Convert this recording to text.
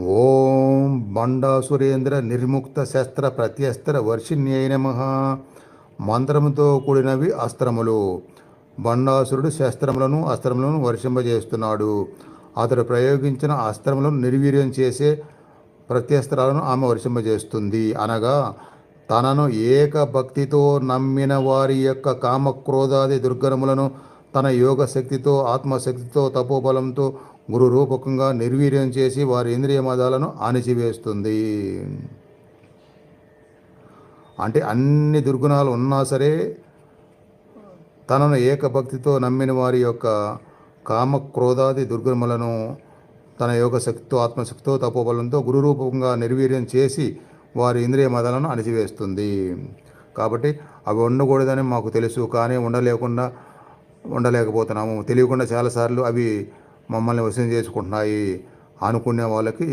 ఓం బండాసురేంద్ర నిర్ముక్త శస్త్ర ప్రత్యస్త్ర వర్షిణ్యై నమ. మంత్రముతో కూడినవి అస్త్రములు. బండాసురుడు శస్త్రములను అస్త్రములను వర్షింపజేస్తున్నాడు. అతడు ప్రయోగించిన అస్త్రములను నిర్వీర్యం చేసే ప్రత్యస్త్రాలను ఆమె వర్షింపజేస్తుంది. అనగా తనను ఏక భక్తితో నమ్మిన వారి యొక్క కామక్రోధాది దుర్గణములను తన యోగ శక్తితో ఆత్మశక్తితో తపోబలంతో గురు రూపకంగా నిర్వీర్యం చేసి వారి ఇంద్రియ మదాలను అణిచివేస్తుంది అంటే అన్ని దుర్గుణాలు ఉన్నా సరే తనను ఏకభక్తితో నమ్మిన వారి యొక్క కామ క్రోధాది దుర్గుణములను తన యోగ శక్తితో ఆత్మశక్తితో తపోబలంతో గురురూపంగా నిర్వీర్యం చేసి వారి ఇంద్రియ మదాలను అణిచివేస్తుంది కాబట్టి అవి ఉండకూడదని మాకు తెలుసు కానీ ఉండలేకుండా ఉండలేకపోతున్నాము. తెలియకుండా చాలాసార్లు అవి మమ్మల్ని వశం చేసుకుంటున్నాయి అనుకునే వాళ్ళకి